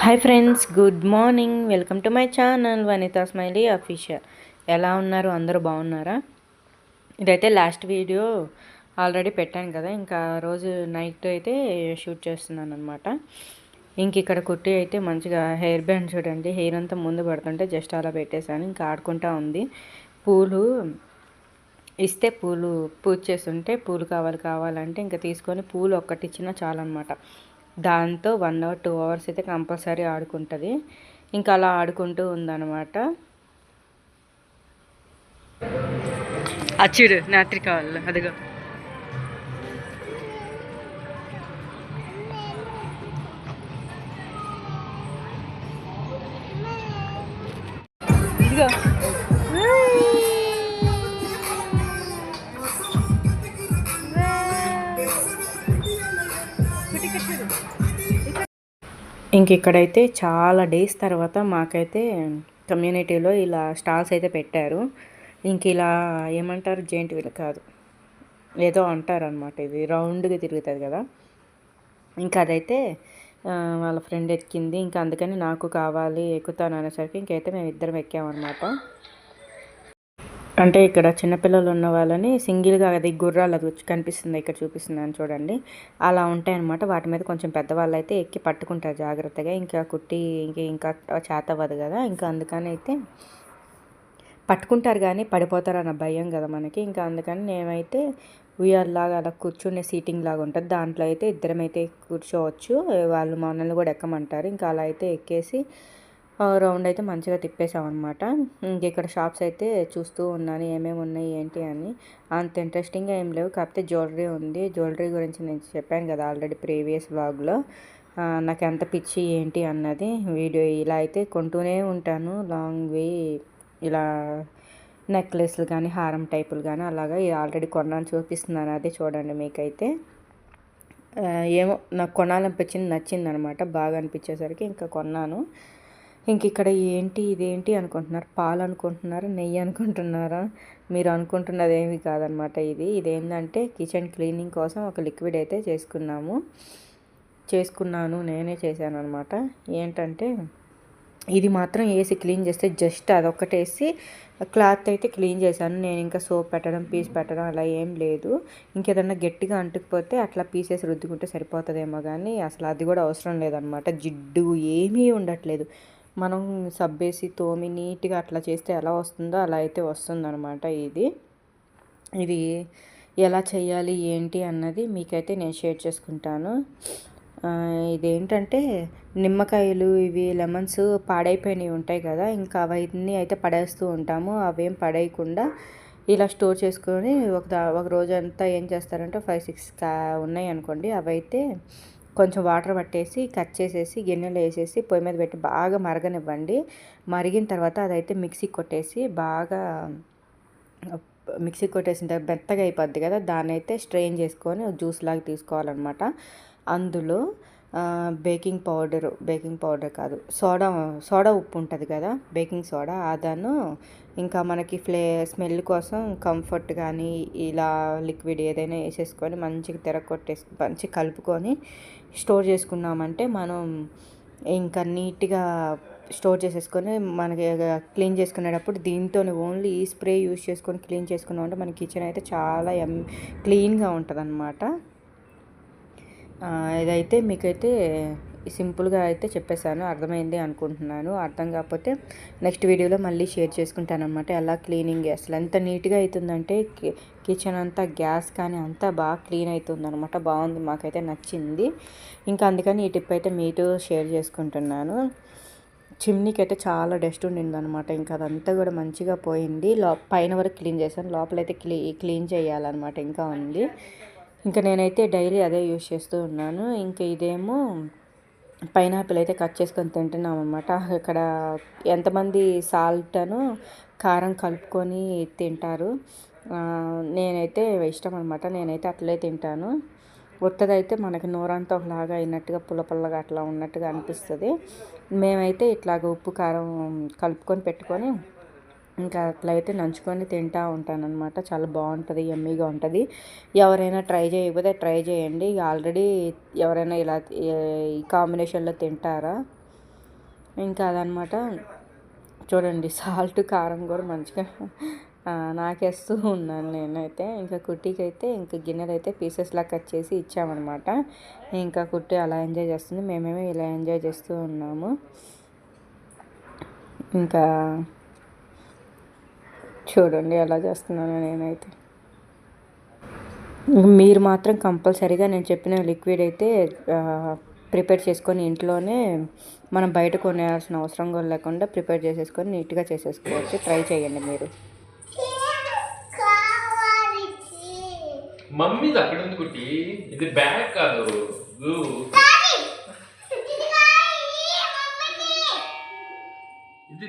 Hi friends good morning. Welcome to my channel Vanitha smiley official. ఎలా ఉన్నారు? అందరూ బాగున్నారా? ఇదైతే లాస్ట్ వీడియో ఆల్రెడీ పెట్టాను కదా ఇంకా రోజు నైట్ అయితే షూట్ చేస్తున్నాను అనమాట ఇంక ఇక్కడ కుట్టి అయితే మంచిగా హెయిర్ బ్యాండ్ చూడండి హెయిర్ అంతా ముందు పడుతుంటే జస్ట్ అలా పెట్టేశాను. ఇంకా ఆడుకుంటా ఉంది. పూలు ఇస్తే పూలు పూజ చేస్తుంటే పూలు కావాలి కావాలంటే ఇంకా తీసుకొని పూలు ఒక్కటి ఇచ్చినా చాలన్నమాట. దాంతో వన్ అవర్ టూ అవర్స్ అయితే కంపల్సరీ ఆడుకుంటుంది. ఇంకా అలా ఆడుకుంటూ ఉందన్నమాట. అచ్చుడు నాత్రిక వాళ్ళు అదిగో. ఇంక ఇక్కడైతే చాలా డేస్ తర్వాత మాకైతే కమ్యూనిటీలో ఇలా స్టాల్స్ అయితే పెట్టారు. ఇంక ఇలా ఏమంటారు జెయింట్ వీల్ కాదు. ఏదో అంటారు అనమాట ఇది రౌండ్గా తిరుగుతుంది కదా. ఇంకా అదైతే వాళ్ళ ఫ్రెండ్ ఎక్కింది. ఇంకా అందుకని నాకు కావాలి ఎక్కుతాను అనేసరికి ఇంకైతే మేము ఇద్దరం ఎక్కామన్నమాట. అంటే ఇక్కడ చిన్నపిల్లలు ఉన్న వాళ్ళని సింగిల్గా అది గుర్రాలు అది కనిపిస్తుంది ఇక్కడ చూపిస్తుందని చూడండి. అలా ఉంటాయన్నమాట. వాటి మీద కొంచెం పెద్దవాళ్ళు అయితే ఎక్కి పట్టుకుంటారు జాగ్రత్తగా. ఇంకా కుట్టి ఇంక ఇంకా చేతవ్వదు కదా. ఇంకా అందుకని అయితే పట్టుకుంటారు కానీ పడిపోతారు అన్న భయం కదా మనకి. ఇంకా అందుకని నేనైతే ఉయ్యాల్లాగా అలా కూర్చునే సీటింగ్ లాగా ఉంటుంది. దాంట్లో అయితే ఇద్దరం అయితే కూర్చోవచ్చు. వాళ్ళు మనల్ని కూడా ఎక్కమంటారు. ఇంకా అలా అయితే ఎక్కేసి రౌండ్ అయితే మంచిగా తిప్పేసామన్నమాట ఇంక ఇక్కడ షాప్స్ అయితే చూస్తూ ఉన్నాను ఏమేమి ఉన్నాయి ఏంటి అని. అంత ఇంట్రెస్టింగ్గా ఏం లేవు. కాకపోతే జ్యువెలరీ ఉంది. జ్యువెలరీ గురించి నేను చెప్పాను కదా ఆల్రెడీ ప్రీవియస్ వ్లాగ్లో. నాకు ఎంత పిచ్చి ఏంటి అన్నది వీడియో ఇలా అయితే కొంటూనే ఉంటాను. లాంగ్ వే ఇలా నెక్లెస్లు కానీ హారం టైపులు కానీ అలాగా ఆల్రెడీ కొన్నాను చూపిస్తున్నాను. అదే చూడండి మీకైతే. ఏమో నాకు కొనాలనిపించింది నచ్చింది అనమాట బాగా అనిపించేసరికి ఇంకా కొన్నాను. ఇంక ఇక్కడ ఏంటి ఇదేంటి అనుకుంటున్నారు? పాలు అనుకుంటున్నారా? నెయ్యి అనుకుంటున్నారా? మీరు అనుకుంటున్నది ఏమి కాదనమాట ఇది. ఇదేంటంటే కిచెన్ క్లీనింగ్ కోసం ఒక లిక్విడ్ అయితే చేసుకున్నాము. చేసుకున్నాను నేనే చేశాను అనమాట ఏంటంటే ఇది మాత్రం వేసి క్లీన్ చేస్తే జస్ట్ అదొక్కటి వేసి క్లాత్ అయితే క్లీన్ చేశాను. నేను ఇంకా సోప్ పెట్టడం పీస్ పెట్టడం అలా ఏం లేదు. ఇంకేదన్నా గట్టిగా అంటుకుపోతే అట్లా పీసెస్ రుద్దుకుంటే సరిపోతుందేమో కానీ అసలు అది కూడా అవసరం లేదనమాట జిడ్డు ఏమీ ఉండట్లేదు. మనం సబ్బేసి తోమి నీట్గా అట్లా చేస్తే ఎలా వస్తుందో అలా అయితే వస్తుందనమాట ఇది. ఇది ఎలా చేయాలి ఏంటి అన్నది మీకైతే నేను షేర్ చేసుకుంటాను. ఇదేంటంటే నిమ్మకాయలు ఇవి లెమన్స్ పాడైపోయినవి ఉంటాయి కదా ఇంకా అవన్నీ అయితే పడేస్తూ ఉంటాము. అవేం పడేయకుండా ఇలా స్టోర్ చేసుకొని ఒక ఒక రోజు అంతా ఏం చేస్తారంటే ఫైవ్ సిక్స్ కా ఉన్నాయి అనుకోండి అవైతే కొంచెం వాటర్ పట్టేసి కట్ చేసేసి గిన్నెలో వేసేసి పొయ్యి మీద పెట్టి బాగా మరగనివ్వండి. మరిగిన తర్వాత అదైతే మిక్సీ కొట్టేసి బాగా మిక్సీ కొట్టేసిన తర్వాత మెత్తగా అయిపోద్ది కదా దాన్ని అయితే స్ట్రెయిన్ చేసుకొని జ్యూస్ లాగా తీసుకోవాలన్నమాట. అందులో బేకింగ్ పౌడరు బేకింగ్ పౌడర్ కాదు సోడా సోడా ఉప్పు ఉంటుంది కదా బేకింగ్ సోడా అదను ఇంకా మనకి ఫ్లే స్మెల్ కోసం కంఫర్ట్ కానీ ఇలా లిక్విడ్ ఏదైనా వేసేసుకొని మంచిగా తెరకొట్టేసి మంచి కలుపుకొని స్టోర్ చేసుకున్నామంటే మనం ఇంకా నీట్గా స్టోర్ చేసేసుకొని మనకి క్లీన్ చేసుకునేటప్పుడు దీంతో ఓన్లీ ఈ స్ప్రే యూస్ చేసుకొని క్లీన్ చేసుకున్నామంటే మన కిచెన్ అయితే చాలా ఎం క్లీన్గా ఉంటుంది అనమాట ఇదైతే మీకైతే సింపుల్గా అయితే చెప్పేశాను అర్థమైంది అనుకుంటున్నాను. అర్థం కాకపోతే నెక్స్ట్ వీడియోలో మళ్ళీ షేర్ చేసుకుంటాను అనమాట ఎలా క్లీనింగ్ అసలు ఎంత నీట్గా అవుతుందంటే కిచెన్ అంతా గ్యాస్ కానీ అంతా బాగా క్లీన్ అవుతుంది అనమాట బాగుంది మాకైతే నచ్చింది. ఇంకా అందుకని ఈ టిప్ అయితే మీతో షేర్ చేసుకుంటున్నాను. చిమ్నీకి అయితే చాలా డస్ట్ ఉండింది అనమాట ఇంకా అదంతా కూడా మంచిగా పోయింది. లో పైన వరకు క్లీన్ చేశాను. లోపలైతే క్లీ క్లీన్ చేయాలన్నమాట. ఇంకా ఉంది. ఇంకా నేనైతే డైలీ అదే యూజ్ చేస్తూ ఉన్నాను. ఇంకా ఇదేమో పైనాపిల్ అయితే కట్ చేసుకొని తింటున్నాం అనమాట ఇక్కడ ఎంతమంది సాల్ట్ అను కారం కలుపుకొని తింటారు. నేనైతే ఇష్టం అనమాట నేనైతే అట్లే తింటాను. ఉత్తదైతే మనకి నోరంతా ఒకలాగా అయినట్టుగా పుల్ల పుల్లగా అట్లా ఉన్నట్టుగా అనిపిస్తుంది. మేమైతే ఇట్లాగ ఉప్పు కారం కలుపుకొని పెట్టుకొని ఇంకా అట్లయితే నంచుకొని తింటూ ఉంటాను అనమాట చాలా బాగుంటుంది ఎమ్మీగా ఉంటుంది. ఎవరైనా ట్రై చేయకపోతే ట్రై చేయండి. ఆల్రెడీ ఎవరైనా ఇలా ఈ కాంబినేషన్లో తింటారా? ఇంకా అదనమాట చూడండి సాల్ట్ కారం కూడా మంచిగా నాకేస్తూ ఉన్నాను నేనైతే. ఇంకా కుట్టికైతే ఇంకా గిన్నెలు అయితే పీసెస్లా కట్ చేసి ఇచ్చామన్నమాట. ఇంకా కుట్టి అలా ఎంజాయ్ చేస్తుంది. మేమేమో ఇలా ఎంజాయ్ చేస్తూ ఉన్నాము. ఇంకా చూడండి ఎలా చేస్తున్నాను నేనైతే. మీరు మాత్రం కంపల్సరీగా నేను చెప్పిన లిక్విడ్ అయితే ప్రిపేర్ చేసుకొని ఇంట్లోనే మనం బయట కొనేయాల్సిన అవసరం కూడా లేకుండా ప్రిపేర్ చేసేసుకొని నీట్గా చేసేసుకోవచ్చు. ట్రై చేయండి మీరు. మమ్మీది అక్కడ ఉంది కుట్టి. ఇది బ్యాగ్ కాదు. ఇది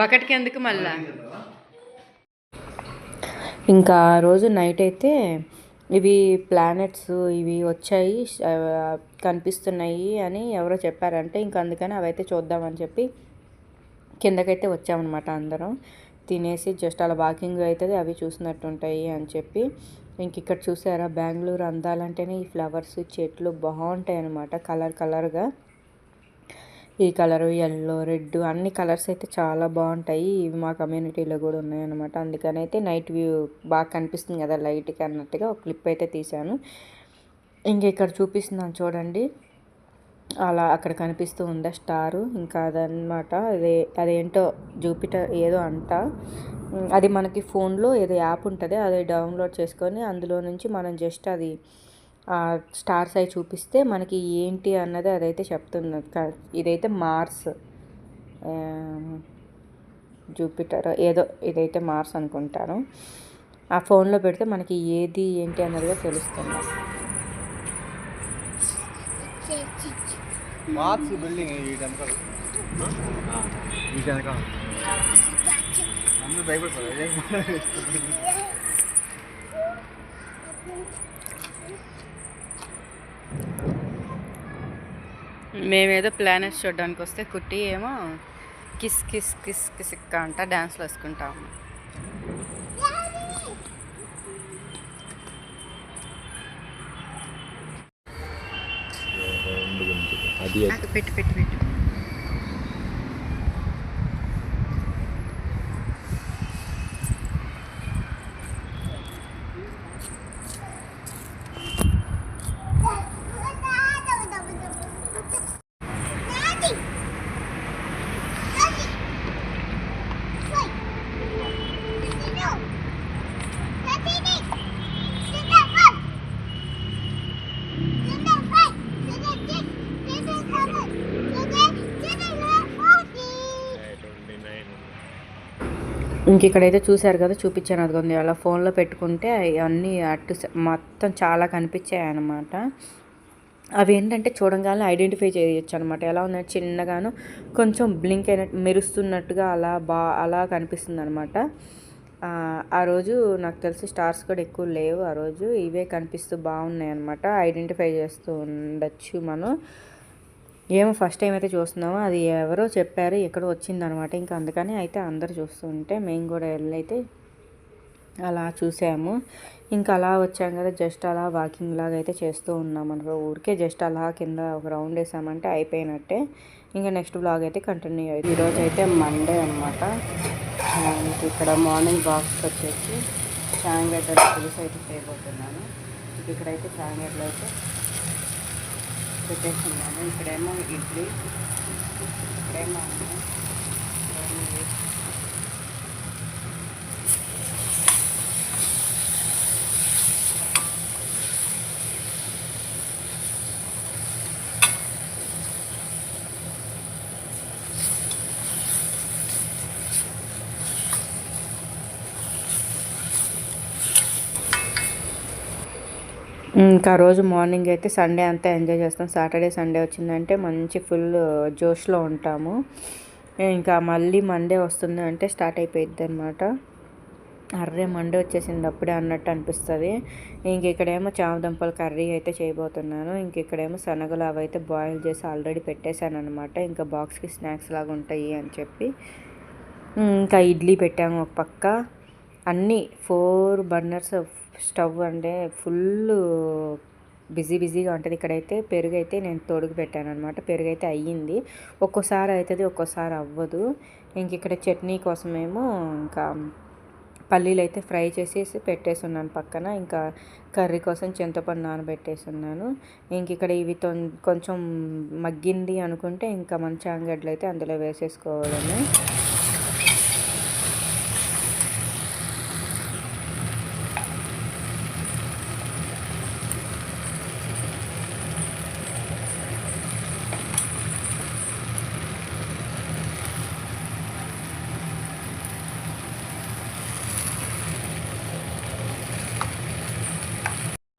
ఒకటికి ఎందుకు మళ్ళా? ఇంకా ఆ రోజు నైట్ అయితే ఇవి ప్లానెట్స్ ఇవి వచ్చాయి కనిపిస్తున్నాయి అని ఎవరో చెప్పారంటే ఇంకా అందుకని అవైతే చూద్దామని చెప్పి కిందకైతే వచ్చామన్నమాట అందరం. తినేసి జస్ట్ అలా వాకింగ్ అవుతుంది అవి చూసినట్టు ఉంటాయి అని చెప్పి ఇంక ఇక్కడ చూసారా బెంగళూరు అందాలంటేనే ఈ ఫ్లవర్స్ చెట్లు బాగుంటాయి అన్నమాట కలర్ కలర్గా ఈ కలరు ఎల్లో రెడ్ అన్ని కలర్స్ అయితే చాలా బాగుంటాయి. ఇవి మా కమ్యూనిటీలో కూడా ఉన్నాయన్నమాట. అందుకని అయితే నైట్ వ్యూ బాగా కనిపిస్తుంది కదా లైట్గా అన్నట్టుగా ఒక క్లిప్ అయితే తీశాను. ఇంక ఇక్కడ చూపిస్తున్నాను చూడండి. అలా అక్కడ కనిపిస్తూ ఉందా స్టారు. ఇంకా అదనమాట అదే అదేంటో జూపిటర్ ఏదో అంట. అది మనకి ఫోన్లో ఏదో యాప్ ఉంటుంది అది డౌన్లోడ్ చేసుకొని అందులో నుంచి మనం జస్ట్ అది స్టార్స్ అవి చూపిస్తే మనకి ఏంటి అన్నది అదైతే చెప్తుంది. ఇదైతే మార్స్ జూపిటర్ ఏదో ఇదైతే మార్స్ అనుకుంటాను. ఆ ఫోన్లో పెడితే మనకి ఏది ఏంటి అన్నదిగా తెలుస్తుంది. బిల్డింగ్ ఈ ఈ అందరూ మేమేదో ప్లానెట్స్ చూడడానికి వస్తే కుట్టి ఏమో కిస్ కిస్ కిస్ కిసిక్క అంట డ్యాన్స్లు వేసుకుంటాము పెట్టి పెట్టి పెట్టి. ఇంక ఇక్కడైతే చూశారు కదా చూపించాను. అదిగోండి అలా ఫోన్లో పెట్టుకుంటే అన్నీ అటు స- మొత్తం చాలా కనిపించాయి అనమాట అవి ఏంటంటే చూడంగానే ఐడెంటిఫై చేయొచ్చు అనమాట ఎలా ఉందంటే చిన్నగాను కొంచెం బ్లింక్ అయినట్టు మెరుస్తున్నట్టుగా అలా బా అలా కనిపిస్తుంది అనమాట ఆ రోజు నాకు తెలిసి స్టార్స్ కూడా ఎక్కువ లేవు. ఆ రోజు ఇవే కనిపిస్తూ బాగున్నాయి అనమాట ఐడెంటిఫై చేస్తూ ఉండొచ్చు మనం. ఏమో ఫస్ట్ టైం అయితే చూస్తున్నామో అది ఎవరో చెప్పారు ఎక్కడో వచ్చిందనమాట. ఇంకా అందుకని అయితే అందరు చూస్తుంటే మేము కూడా వెళ్ళైతే అలా చూసాము. ఇంకా అలా వచ్చాం కదా జస్ట్ అలా వాకింగ్ లాగా అయితే చేస్తూ ఉన్నాం అనమాట. ఊరికే జస్ట్ అలా కింద ఒక రౌండ్ వేసామంటే అయిపోయినట్టే. ఇంకా నెక్స్ట్ బ్లాగ్ అయితే కంటిన్యూ అయ్యింది ఈరోజు అయితే మండే అనమాట. ఇక్కడ మార్నింగ్ బాక్స్ వచ్చేసి చాంగడ్డ పులుసు అయితే చేయబోతున్నాను. ఇక్కడైతే చాంగడ్డలో అయితే పెట్టేస్తున్నాను ఇక్కడేమో ఇడ్లీ ఇక్కడేమో అన్నం, ఇక్కడేమో ఇంకా రోజు మార్నింగ్ అయితే సండే అంతా ఎంజాయ్ చేస్తాం. సాటర్డే సండే వచ్చిందంటే మంచి ఫుల్ జోష్లో ఉంటాము. ఇంకా మళ్ళీ మండే వస్తుంది అంటే స్టార్ట్ అయిపోయిద్ది అనమాట అర్రే మండే వచ్చేసింది అప్పుడే అన్నట్టు అనిపిస్తుంది. ఇంక ఇక్కడేమో చామదుంపల కర్రీ అయితే చేయబోతున్నాను. ఇంక ఇక్కడేమో శనగలు అవి అయితే బాయిల్ చేసి ఆల్రెడీ పెట్టేశాను అనమాట ఇంకా బాక్స్కి స్నాక్స్ లాగా ఉంటాయి అని చెప్పి. ఇంకా ఇడ్లీ పెట్టాము ఒక పక్క. అన్నీ ఫోర్ బర్నర్స్ స్టవ్ అంటే ఫుల్ బిజీ బిజీగా ఉంటుంది. ఇక్కడైతే పెరుగు అయితే నేను తొడుగు పెట్టాను అనమాట పెరుగు అయితే అయ్యింది. ఒక్కోసారి అవుతుంది ఒక్కోసారి అవ్వదు. ఇంక ఇక్కడ చట్నీ కోసమేమో ఇంకా పల్లీలు అయితే ఫ్రై చేసేసి పెట్టేసి ఉన్నాను పక్కన. ఇంకా కర్రీ కోసం చింతపండు నానబెట్టేసి ఉన్నాను ఇంక ఇక్కడ ఇవి తొం కొంచెం మగ్గింది అనుకుంటే ఇంకా మంచి అంగడ్లు అయితే అందులో వేసేసుకోవడమే.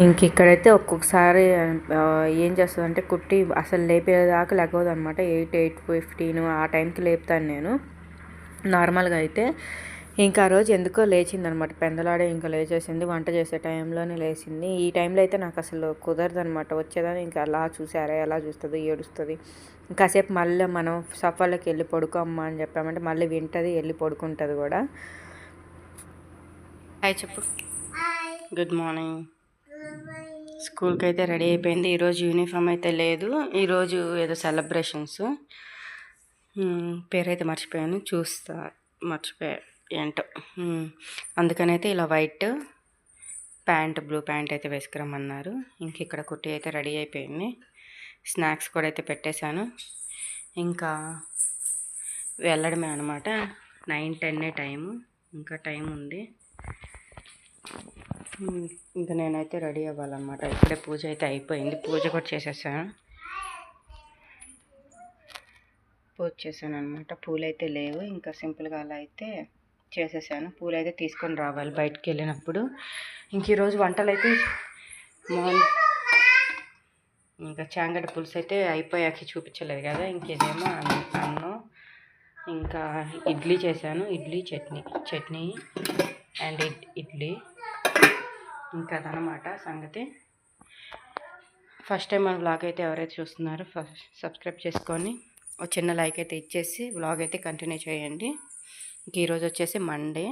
ఇంక ఇక్కడైతే ఒక్కొక్కసారి ఏం చేస్తుందంటే కుట్టి అసలు లేపేదాకా లేకపోదు అనమాట ఎయిట్ ఎయిట్ ఫిఫ్టీన్ ఆ టైంకి లేపుతాను నేను. నార్మల్గా అయితే ఇంకా ఆ రోజు ఎందుకో లేచిందనమాట పెందలాడే ఇంకా లేచేసింది. వంట చేసే టైంలోనే లేచింది. ఈ టైంలో అయితే నాకు అసలు కుదరదు అనమాట వచ్చేదాన్ని ఇంకా అలా చూసారా ఎలా చూస్తుంది ఏడుస్తుంది. కాసేపు మళ్ళీ మనం సఫాలోకి వెళ్ళి పడుకోమ్మా అని చెప్పామంటే మళ్ళీ వింటది వెళ్ళి పడుకుంటుంది కూడా. హాయ్ చెప్పు. Good morning. స్కూల్కి అయితే రెడీ అయిపోయింది. ఈరోజు యూనిఫామ్ అయితే లేదు. ఈరోజు ఏదో సెలబ్రేషన్స్. పేరైతే మర్చిపోయాను. చూస్తా మర్చిపోయా ఏంటో. అందుకనైతే ఇలా వైట్ ప్యాంట్ బ్లూ ప్యాంట్ అయితే వేసుకురమ్మన్నారు. ఇంక ఇక్కడ కుట్టి అయితే రెడీ అయిపోయింది. స్నాక్స్ కూడా అయితే పెట్టేశాను. ఇంకా వెళ్ళడమే అనమాట నైన్ టెన్నే టైము. ఇంకా టైం ఉంది. ఇంకా నేనైతే రెడీ అవ్వాలన్నమాట. ఇప్పుడే పూజ అయితే అయిపోయింది. పూజ కూడా చేసేసాను పూజ చేశాను అనమాట పూలు అయితే లేవు. ఇంకా సింపుల్గా అలా అయితే చేసేసాను. పూలు అయితే తీసుకొని రావాలి బయటికి వెళ్ళినప్పుడు. ఇంక ఈరోజు వంటలు అయితే మార్నింగ్ ఇంకా చాంగడ్డ పులుసు అయితే అయిపోయాక చూపించలేదు కదా. ఇంకేదేమో అన్నం అన్నం. ఇంకా ఇడ్లీ చేశాను. ఇడ్లీ చట్నీ చట్నీ అండ్ ఇడ్ ఇడ్లీ. ఇంకా అదనమాట సంగతి. ఫస్ట్ టైం మన వ్లాగ్ అయితే ఎవరైతే చూస్తున్నారో ఫస్ట్ సబ్స్క్రైబ్ చేసుకొని ఒక చిన్న లైక్ అయితే ఇచ్చేసి వ్లాగ్ అయితే కంటిన్యూ చేయండి. ఇంక ఈరోజు వచ్చేసి మండే